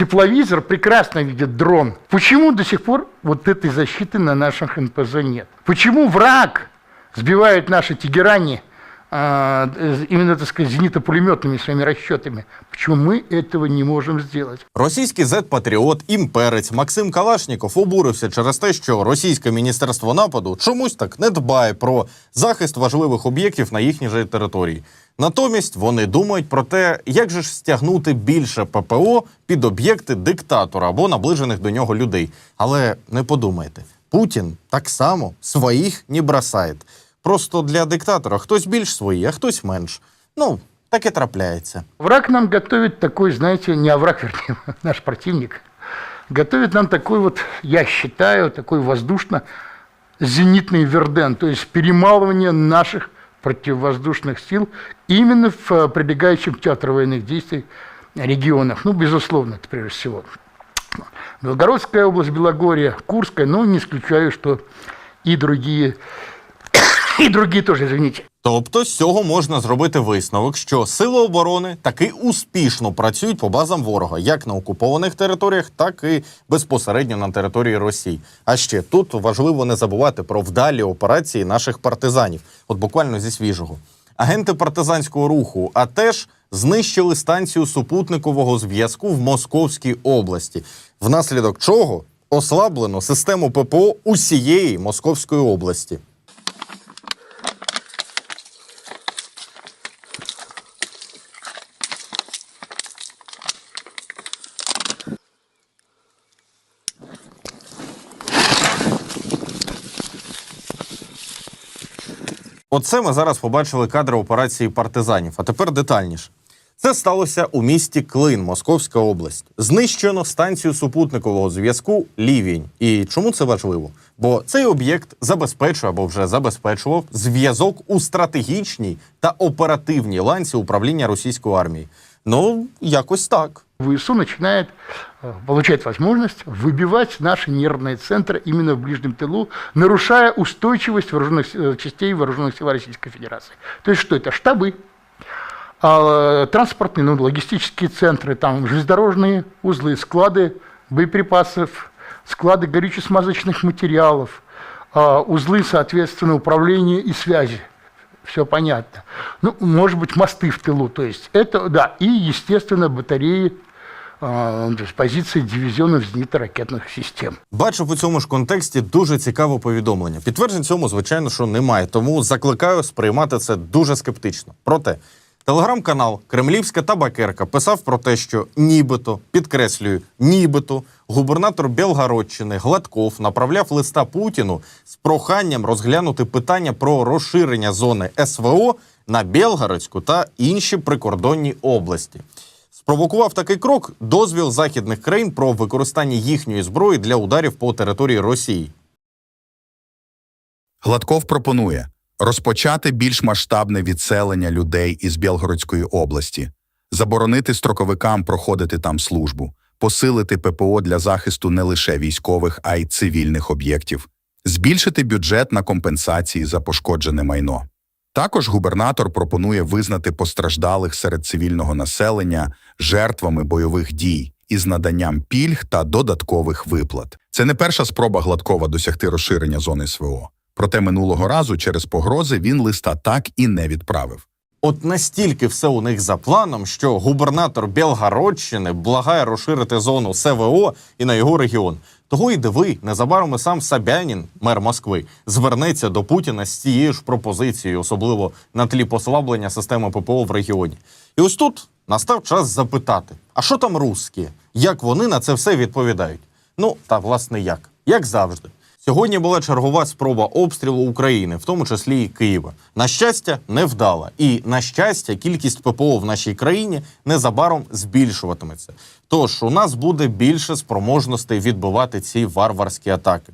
Тепловизор прекрасно видит дрон. Почему до сих пор вот этой защиты на наших НПЗ нет? Почему враг сбивает наши Тегерани а, э, именно, так сказать, зенитно-пулеметными своими расчетами? Почему мы этого не можем сделать? Російський зет-патріот, імперець Максим Калашніков обурився через те, що російське міністерство нападу чомусь так не дбає про захист важливих об'єктів на їхній же території. Натомість вони думають про те, як же ж стягнути більше ППО під об'єкти диктатора або наближених до нього людей. Але не подумайте, Путін так само своїх не бросає. Просто для диктатора хтось більш свої, а хтось менш. Ну, таке трапляється. Враг нам готовит такой, знаете, не враг, вернее, наш противник, готовит нам такой вот, я считаю, такой воздушно-зенитный верден, то есть наших противовоздушных сил именно в э, прилегающих к театру военных действий регионах. Ну, безусловно, это прежде всего. Белгородская область, Белогорье, Курская, но не исключаю, что и другие, и другие тоже, извините. Тобто з цього можна зробити висновок, що сили оборони таки успішно працюють по базам ворога, як на окупованих територіях, так і безпосередньо на території Росії. А ще тут важливо не забувати про вдалі операції наших партизанів, от буквально зі свіжого. Агенти партизанського руху, а теж знищили станцію супутникового зв'язку в Московській області, внаслідок чого ослаблено систему ППО усієї Московської області. Оце ми зараз побачили кадри операції партизанів. А тепер детальніше. Це сталося у місті Клин, Московська область. Знищено станцію супутникового зв'язку Лівінь. І чому це важливо? Бо цей об'єкт забезпечує або вже забезпечував зв'язок у стратегічній та оперативній ланці управління російської армії. Ну, якось так. ВСУ начинает э, получать возможность выбивать наши нервные центры именно в ближнем тылу, нарушая устойчивость вооруженных с- э, частей вооруженных сил Российской Федерации. То есть что это? Штабы, а, транспортные, ну, логистические центры, там железнодорожные узлы, склады боеприпасов, склады горюче-смазочных материалов, а, узлы, соответственно, управления и связи. Все понятно. Ну, может быть, мосты в тылу. То есть это, да, и, естественно, батареи, а, то есть позиции дивизионов зенитно-ракетных систем. Бачив у цьому ж контексті дуже цікаве повідомлення. Підтверджень цьому, звичайно, що немає. Тому закликаю сприймати це дуже скептично. Проте телеграм-канал Кремлівська табакерка писав про те, що нібито підкреслюю, нібито губернатор Белгородщини Гладков направляв листа Путіну з проханням розглянути питання про розширення зони СВО на Белгородську та інші прикордонні області. Спровокував такий крок дозвіл західних країн про використання їхньої зброї для ударів по території Росії. Гладков пропонує розпочати більш масштабне відселення людей із Білгородської області, заборонити строковикам проходити там службу, посилити ППО для захисту не лише військових, а й цивільних об'єктів, збільшити бюджет на компенсації за пошкоджене майно. Також губернатор пропонує визнати постраждалих серед цивільного населення жертвами бойових дій із наданням пільг та додаткових виплат. Це не перша спроба Гладкова досягти розширення зони СВО. Проте минулого разу через погрози він листа так і не відправив. От настільки все у них за планом, що губернатор Белгородщини благає розширити зону СВО і на його регіон. Того й диви, незабаром і сам Собянін, мер Москви, звернеться до Путіна з цією ж пропозицією, особливо на тлі послаблення системи ППО в регіоні. І ось тут настав час запитати: а що там русські? Як вони на це все відповідають? Ну та власне як? Як завжди. Сьогодні була чергова спроба обстрілу України, в тому числі і Києва. На щастя, не вдала. І на щастя, кількість ППО в нашій країні незабаром збільшуватиметься. Тож у нас буде більше спроможностей відбивати ці варварські атаки.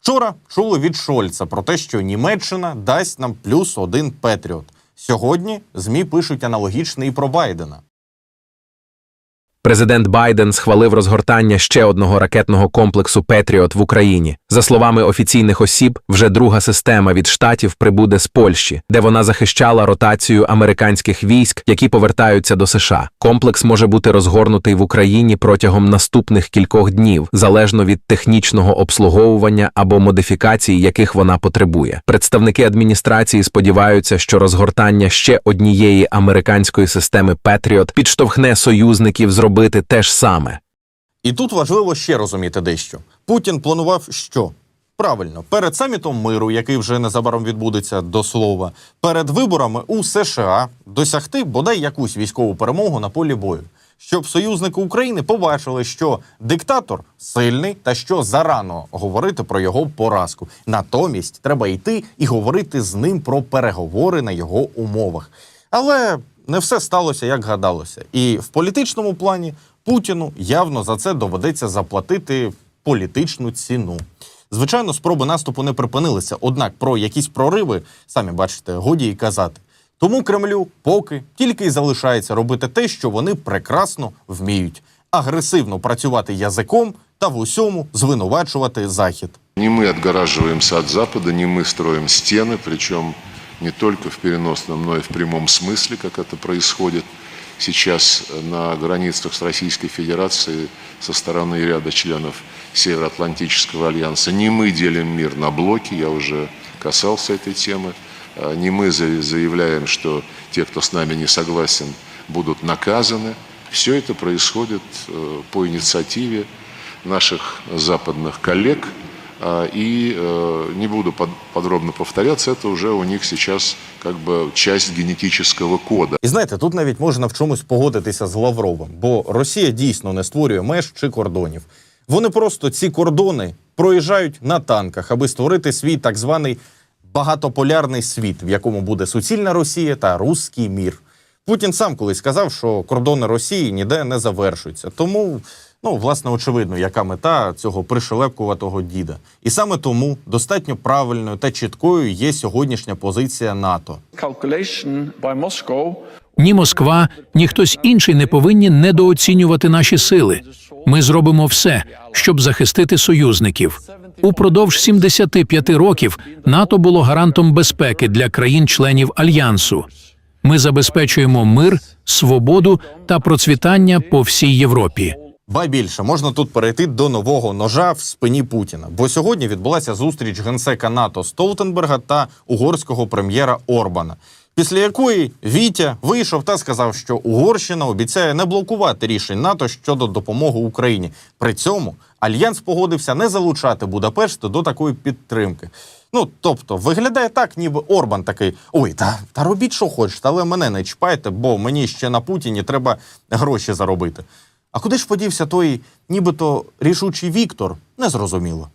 Вчора чули від Шольца про те, що Німеччина дасть нам плюс один Петріот. Сьогодні ЗМІ пишуть аналогічне і про Байдена. Президент Байден схвалив розгортання ще одного ракетного комплексу Петріот в Україні. За словами офіційних осіб, вже друга система від штатів прибуде з Польщі, де вона захищала ротацію американських військ, які повертаються до США. Комплекс може бути розгорнутий в Україні протягом наступних кількох днів, залежно від технічного обслуговування або модифікацій, яких вона потребує. Представники адміністрації сподіваються, що розгортання ще однієї американської системи Петріот підштовхне союзників зробити те ж саме. І тут важливо ще розуміти дещо. Путін планував що? Правильно, перед самітом миру, який вже незабаром відбудеться до слова, перед виборами у США досягти бодай якусь військову перемогу на полі бою, щоб союзники України побачили, що диктатор сильний та що зарано говорити про його поразку. Натомість треба йти і говорити з ним про переговори на його умовах. Але не все сталося, як гадалося. І в політичному плані Путіну явно за це доведеться заплатити політичну ціну. Звичайно, спроби наступу не припинилися, однак про якісь прориви, самі бачите, годі й казати. Тому Кремлю поки тільки й залишається робити те, що вони прекрасно вміють: агресивно працювати язиком та в усьому звинувачувати Захід. Не мы отгораживаемся от Запада, не мы строим стены, причем не только в переносном, но и в прямом смысле, как это происходит сейчас на границах с Российской Федерацией со стороны ряда членов Североатлантического альянса. Не мы делим мир на блоки, я уже касался этой темы. А, Не мы за- заявляем, что те, кто с нами не согласен, будут наказаны. Все это происходит э, по инициативе наших западных коллег. А, И э, не буду под- подробно повторяться, это уже у них сейчас как бы часть генетического кода. І знаєте, тут навіть можна в чомусь погодитися з Лавровим, бо Росія дійсно не створює меж чи кордонів. Вони просто ці кордони проїжджають на танках, аби створити свій так званий багатополярний світ, в якому буде суцільна Росія та руський мір. Путін сам колись сказав, що кордони Росії ніде не завершуються. Тому, ну, власне, очевидно, яка мета цього пришелепкуватого діда. І саме тому достатньо правильною та чіткою є сьогоднішня позиція НАТО. Ні Москва, ні хтось інший не повинні недооцінювати наші сили. Ми зробимо все, щоб захистити союзників. Упродовж 75 років НАТО було гарантом безпеки для країн-членів альянсу. Ми забезпечуємо мир, свободу та процвітання по всій Європі. Ба більше можна тут перейти до нового ножа в спині Путіна. Бо сьогодні відбулася зустріч генсека НАТО Столтенберга та угорського прем'єра Орбана. Після якої Вітя вийшов та сказав, що Угорщина обіцяє не блокувати рішень НАТО щодо допомоги Україні. При цьому альянс погодився не залучати Будапешт до такої підтримки. Ну тобто, виглядає так, ніби Орбан такий: ой, та, та робіть, що хочете, але мене не чіпайте, бо мені ще на Путіні треба гроші заробити. А куди ж подівся той, нібито рішучий Віктор, незрозуміло.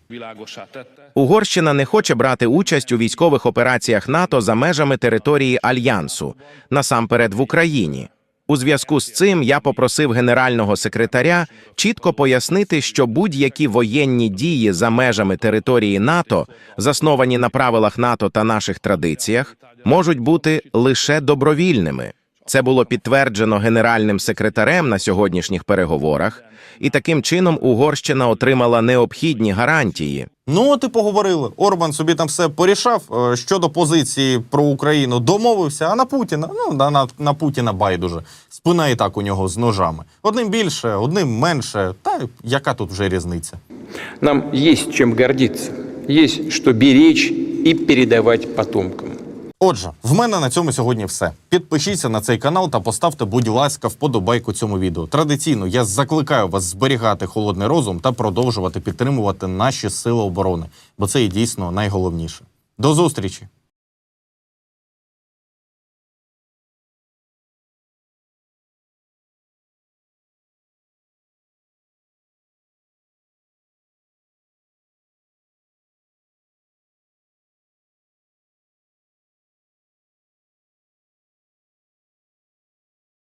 Угорщина не хоче брати участь у військових операціях НАТО за межами території альянсу, насамперед в Україні. У зв'язку з цим я попросив генерального секретаря чітко пояснити, що будь-які воєнні дії за межами території НАТО, засновані на правилах НАТО та наших традиціях, можуть бути лише добровільними. Це було підтверджено генеральним секретарем на сьогоднішніх переговорах, і таким чином Угорщина отримала необхідні гарантії. Ну, от і поговорили. Орбан собі там все порішав е, щодо позиції про Україну, домовився, а на Путіна, ну на, на, на Путіна байдуже. Спина і так у нього з ножами. Одним більше, одним менше. Та яка тут вже різниця? Нам есть чем гордиться, есть что беречь и передавать потомкам. Отже, в мене на цьому сьогодні все. Підпишіться на цей канал та поставте, будь ласка, вподобайку цьому відео. Традиційно я закликаю вас зберігати холодний розум та продовжувати підтримувати наші сили оборони, бо це і дійсно найголовніше. До зустрічі!